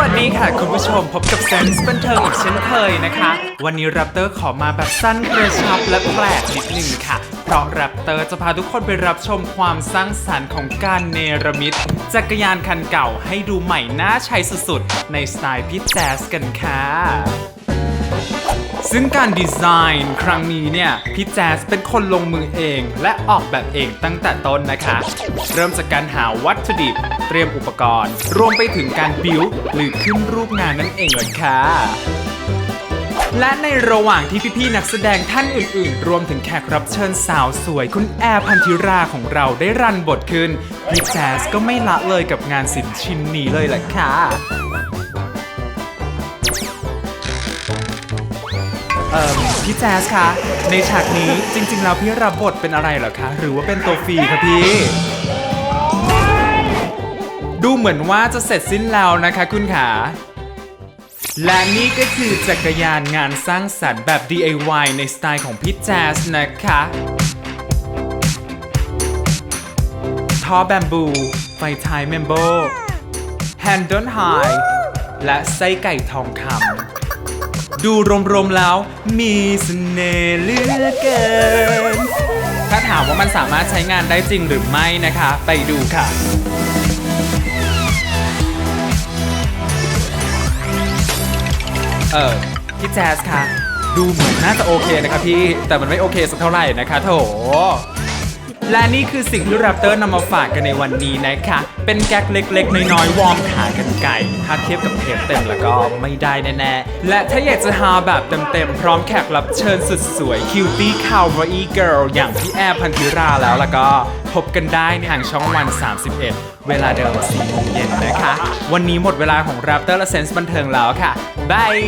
วัสดีคุณผู้ชมพบกับเซนส์บันเทิงอีกเช่นเคยนะคะ วันนี้แรปเตอร์ขอมาแบบสั้นกระชับและแปลกนิดนึงค่ะ เพราะแรปเตอร์จะพาทุกคนไปรับชมความสร้างสรรค์ของการเนรมิตจักรยานคันเก่าให้ดูใหม่น่าใช้สุดๆ ในสไตล์พี่แจ๊สกันค่ะซึ่งการดีไซน์ครั้งนี้เนี่ย พี่แจ๊สเป็นคนลงมือเอง และออกแบบเองตั้งแต่ต้นนะคะ เริ่มจากการหาวัตถุดิบ เตรียมอุปกรณ์ รวมไปถึงการบิวหรือขึ้นรูปงานนั่นเองเลยค่ะและในระหว่างที่พี่ๆนักแสดงท่านอื่นๆ รวมถึงแขกรับเชิญสาวสวย คุณแอร์พันธิราของเราได้รันบทขึ้น พี่แจ๊สก็ไม่ละเลยกับงานศิลป์ชิ้นนี้เลยแหละค่ะเอ่อพี่แจ๊สคะในฉากนี้จริงๆแล้วพี่รับบทเป็นอะไรเหรอคะ หรือว่าเป็นตัวฟรีคะพี่ เหมือนว่าจะเสร็จสิ้นแล้วนะคะคุณขาและนี่ก็คือจักรยานงานสร้างสรรค์แบบ DIY ในสไตล์ของพี่แจ๊สนะคะท่อแบมบู ไฟท้ายเมมโบแฮนด์ดอนไฮและไส้ไก่ทองคำดูรวมๆแล้วมีเสน่ห์เหลือเกิน ถ้าถามว่ามันสามารถใช้งานได้จริงหรือไม่นะคะ ไปดูค่ะ เออพี่แจ๊สคะดูเหมือนน่าจะโอเคนะคะพี่ แต่มันไม่โอเคสักเท่าไหร่นะคะโถ และนี่คือสิ่งที่แรปเตอร์นำมาฝากกันในวันนี้นะคะ เป็นแก๊กเล็กๆ น้อยๆ วอร์มขากันไก่ ถ้าเทียบกับเทปเต็มแล้วก็ไม่ได้แน่ๆ และถ้าอยากจะหาแบบเต็มๆ พร้อมแขกรับเชิญสุดสวย Cutie Cowboy Girl อย่างพี่แอร์พันธิราแล้วแล้วก็พบกันได้ทางช่องวัน 31 เวลาเดิม4โมงเย็นนะคะ วันนี้หมดเวลาของ Raptor และ Sense บันเทิงแล้วค่ะบาย